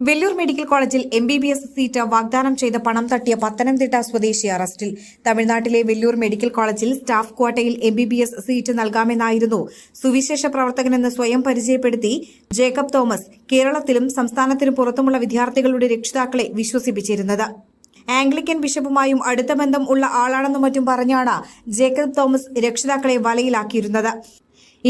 Vellore medical കോളേജിൽ M B B S seat വാഗ്ദാനം ചെയ്ത പണം തട്ടിയ പത്തനംതിട്ട സ്വദേശി അറസ്റ്റിൽ. തമിഴ്നാട്ടിലെ വെല്ലൂർ മെഡിക്കൽ കോളേജിൽ staff ക്വാട്ടയിൽ M B B S seat നൽകാമെന്നായിരുന്നു സുവിശേഷ പ്രവർത്തകനെന്ന് സ്വയം പരിചയപ്പെടുത്തി ജേക്കബ് തോമസ് കേരളത്തിലും സംസ്ഥാനത്തിനും പുറത്തുമുള്ള വിദ്യാർത്ഥികളുടെ രക്ഷിതാക്കളെ വിശ്വസിപ്പിച്ചിരുന്നത്. ആംഗ്ലിക്കൻ ബിഷപ്പുമായും അടുത്ത ബന്ധം ഉള്ള ആളാണെന്നും മറ്റും പറഞ്ഞാണ് ജേക്കബ് തോമസ് രക്ഷിതാക്കളെ വലയിലാക്കിയിരുന്നത്.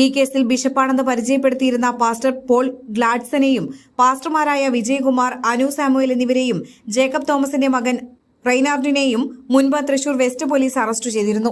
ഈ കേസിൽ ബിഷപ്പാണെന്ന് പരിചയപ്പെടുത്തിയിരുന്ന പാസ്റ്റർ പോൾ ഗ്ലാഡ്സനെയും പാസ്റ്റർമാരായ വിജയകുമാർ അനു സാമുവൽ എന്നിവരെയും ജേക്കബ് തോമസിന്റെ മകൻ റെയ്നാർഡിനെയും മുൻപ് തൃശൂർ വെസ്റ്റ് പോലീസ് അറസ്റ്റ് ചെയ്തിരുന്നു.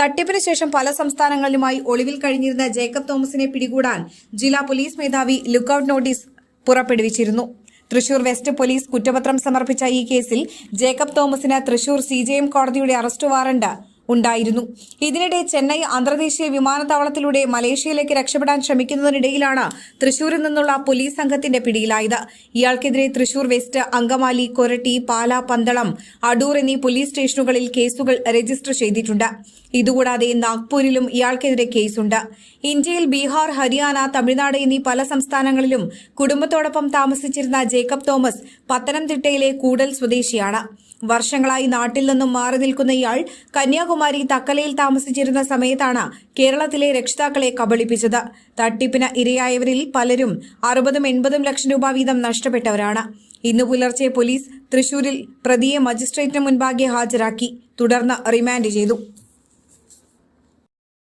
തട്ടിപ്പിന് ശേഷം പല സംസ്ഥാനങ്ങളിലുമായി ഒളിവിൽ കഴിഞ്ഞിരുന്ന ജേക്കബ് തോമസിനെ പിടികൂടാൻ ജില്ലാ പോലീസ് മേധാവി ലുക്കൌട്ട് നോട്ടീസ് പുറപ്പെടുവിച്ചിരുന്നു. തൃശൂർ വെസ്റ്റ് പോലീസ് കുറ്റപത്രം സമർപ്പിച്ച ഈ കേസിൽ ജേക്കബ് തോമസിന് തൃശൂർ സി കോടതിയുടെ അറസ്റ്റ് വാറണ്ട് ഉണ്ടായിരുന്നു. ഇതിനിടെ ചെന്നൈ അന്തർദേശീയ വിമാനത്താവളത്തിലൂടെ മലേഷ്യയിലേക്ക് രക്ഷപ്പെടാൻ ശ്രമിക്കുന്നതിനിടയിലാണ് തൃശൂരിൽ നിന്നുള്ള പോലീസ് സംഘത്തിന്റെ പിടിയിലായത്. ഇയാൾക്കെതിരെ തൃശൂർ വെസ്റ്റ് അങ്കമാലി കൊരട്ടി പാല പന്തളം അടൂർ എന്നീ പോലീസ് സ്റ്റേഷനുകളിൽ കേസുകൾ രജിസ്റ്റർ ചെയ്തിട്ടുണ്ട്. ഇതുകൂടാതെ നാഗ്പൂരിലും ഇയാൾക്കെതിരെ കേസുണ്ട്. ഇന്ത്യയിൽ ബീഹാർ ഹരിയാന തമിഴ്നാട് എന്നീ പല സംസ്ഥാനങ്ങളിലും കുടുംബത്തോടൊപ്പം താമസിച്ചിരുന്ന ജേക്കബ് തോമസ് പത്തനംതിട്ടയിലെ കൂടൽ സ്വദേശിയാണ്. വർഷങ്ങളായി നാട്ടിൽ നിന്നും മാറി നിൽക്കുന്ന ഇയാൾ കന്യാകുമാരി തക്കലയിൽ താമസിച്ചിരുന്ന സമയത്താണ് കേരളത്തിലെ രക്ഷിതാക്കളെ കബളിപ്പിച്ചത്. തട്ടിപ്പിന് ഇരയായവരിൽ പലരും അറുപതും എൺപതും ലക്ഷം രൂപ വീതം നഷ്ടപ്പെട്ടവരാണ്. ഇന്ന് പുലർച്ചെ പോലീസ് തൃശൂരിൽ പ്രതിയെ മജിസ്ട്രേറ്റിന് മുൻപാകെ ഹാജരാക്കി. തുടർന്ന് റിമാൻഡ് ചെയ്തു.